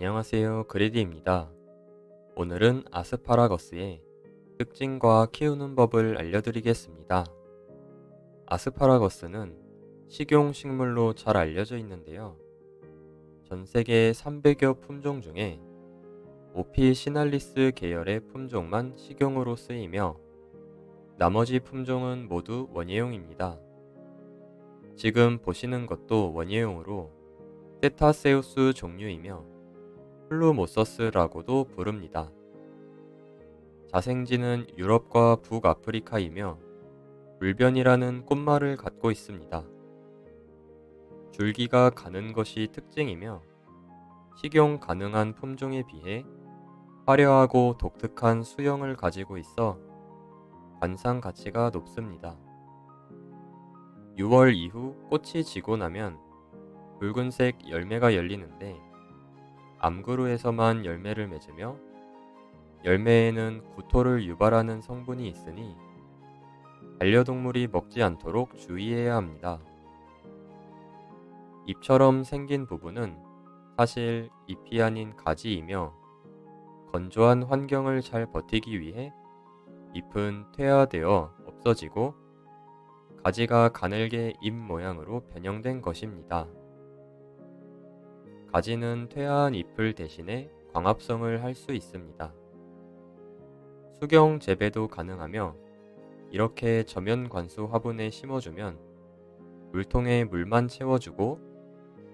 안녕하세요. 그레디입니다. 오늘은 아스파라거스의 특징과 키우는 법을 알려드리겠습니다. 아스파라거스는 식용 식물로 잘 알려져 있는데요. 전 세계 300여 품종 중에 오피 시날리스 계열의 품종만 식용으로 쓰이며 나머지 품종은 모두 원예용입니다. 지금 보시는 것도 원예용으로 세타세우스 종류이며 플루모서스라고도 부릅니다. 자생지는 유럽과 북아프리카이며 물변이라는 꽃말을 갖고 있습니다. 줄기가 가는 것이 특징이며 식용 가능한 품종에 비해 화려하고 독특한 수영을 가지고 있어 관상 가치가 높습니다. 6월 이후 꽃이 지고 나면 붉은색 열매가 열리는데 암그루에서만 열매를 맺으며 열매에는 구토를 유발하는 성분이 있으니 반려동물이 먹지 않도록 주의해야 합니다. 잎처럼 생긴 부분은 사실 잎이 아닌 가지이며 건조한 환경을 잘 버티기 위해 잎은 퇴화되어 없어지고 가지가 가늘게 잎 모양으로 변형된 것입니다. 가지는 퇴화한 잎을 대신해 광합성을 할 수 있습니다. 수경 재배도 가능하며 이렇게 저면 관수 화분에 심어주면 물통에 물만 채워주고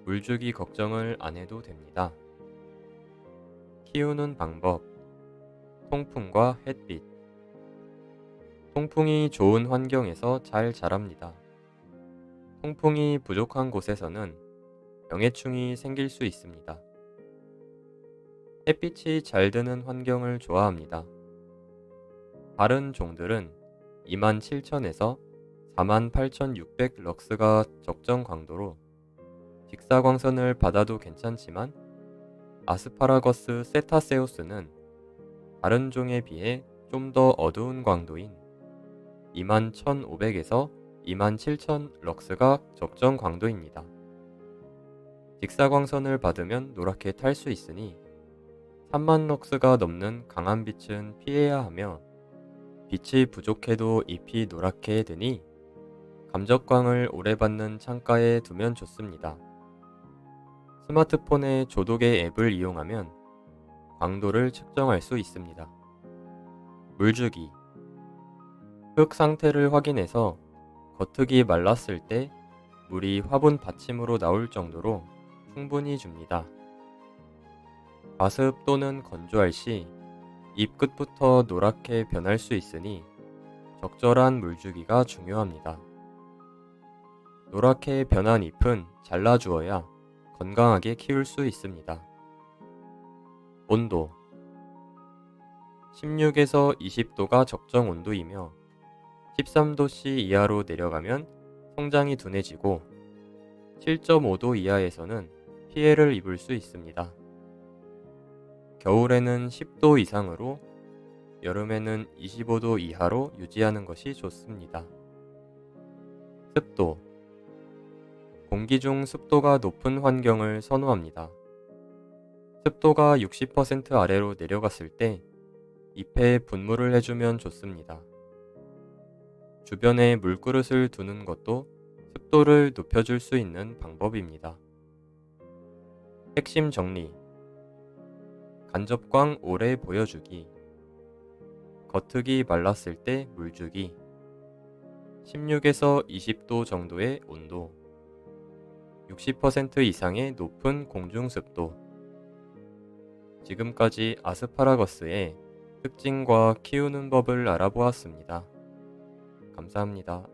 물주기 걱정을 안 해도 됩니다. 키우는 방법 통풍과 햇빛 통풍이 좋은 환경에서 잘 자랍니다. 통풍이 부족한 곳에서는 병해충이 생길 수 있습니다. 햇빛이 잘 드는 환경을 좋아합니다. 다른 종들은 27,000에서 48,600 럭스가 적정 광도로 직사광선을 받아도 괜찮지만 아스파라거스 세타세우스는 다른 종에 비해 좀 더 어두운 광도인 21,500에서 27,000 럭스가 적정 광도입니다. 직사광선을 받으면 노랗게 탈 수 있으니 3만 럭스가 넘는 강한 빛은 피해야 하며 빛이 부족해도 잎이 노랗게 드니 감적광을 오래 받는 창가에 두면 좋습니다. 스마트폰의 조독의 앱을 이용하면 광도를 측정할 수 있습니다. 물주기 흙 상태를 확인해서 겉흙이 말랐을 때 물이 화분 받침으로 나올 정도로 충분히 줍니다. 과습 또는 건조할 시 잎 끝부터 노랗게 변할 수 있으니 적절한 물주기가 중요합니다. 노랗게 변한 잎은 잘라주어야 건강하게 키울 수 있습니다. 온도 16에서 20도가 적정 온도이며 13도씨 이하로 내려가면 성장이 둔해지고 7.5도 이하에서는 피해를 입을 수 있습니다. 겨울에는 10도 이상으로 여름에는 25도 이하로 유지하는 것이 좋습니다. 습도 공기 중 습도가 높은 환경을 선호합니다. 습도가 60% 아래로 내려갔을 때 잎에 분무를 해주면 좋습니다. 주변에 물그릇을 두는 것도 습도를 높여줄 수 있는 방법입니다. 핵심 정리. 간접광 오래 보여주기. 겉흙이 말랐을 때 물주기. 16에서 20도 정도의 온도. 60% 이상의 높은 공중습도. 지금까지 아스파라거스의 특징과 키우는 법을 알아보았습니다. 감사합니다.